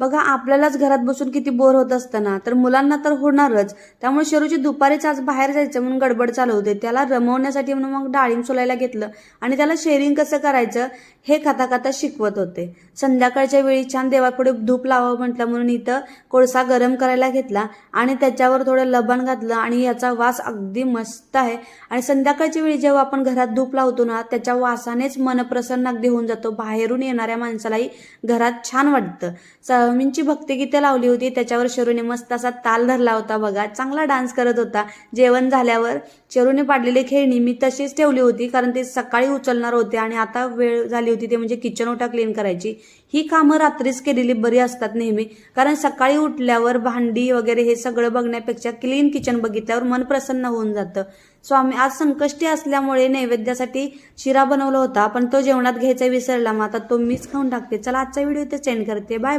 बघा आपल्यालाच घरात बसून किती बोर होत असताना. तर मुलांना तर होणारच. त्यामुळे शरूची दुपारीच आज बाहेर जायचं म्हणून गडबड चालू होते. त्याला रमवण्यासाठी म्हणून मग डाळिंब सोलायला घेतलं. आणि त्याला शेअरिंग कसं करायचं हे खाता खाता शिकवत होते. संध्याकाळच्या वेळी छान देवापुढे धूप लावावं म्हटलं म्हणून इथं कोळसा गरम करायला घेतला. आणि त्याच्यावर थोडं लबण घातलं आणि याचा वास अगदी मस्त आहे. आणि संध्याकाळच्या वेळी जेव्हा आपण घरात धूप लावतो ना त्याच्या वासानेच मन प्रसन्न अगदी होऊन जातो. बाहेरून येणाऱ्या माणसालाही घरात छान वाटतं. स्वामींची भक्तिगीतं लावली होती. त्याच्यावर शरूने मस्त असा ताल धरला होता बघा. चांगला डान्स करत होता. जेवण झाल्यावर शरूने पाडलेली खेळणी मी तशीच ठेवली होती कारण ते सकाळी उचलणार होते आणि आता वेळ झाली होती ते म्हणजे किचन ओटा क्लीन करायची. ही कामं रात्रीच केलेली बरी असतात नेहमी. कारण सकाळी उठल्यावर भांडी वगैरे हे सगळं बघण्यापेक्षा क्लीन किचन बघितल्यावर मन प्रसन्न होऊन जातं. स्वामी आज संकष्टी असल्यामुळे नैवेद्यासाठी शिरा बनवला होता पण तो जेवणात घ्यायचा विसरला. मग आता तो मीच खाऊन टाकते. चला आजचा व्हिडिओ इथे सेंड करते. Bye bye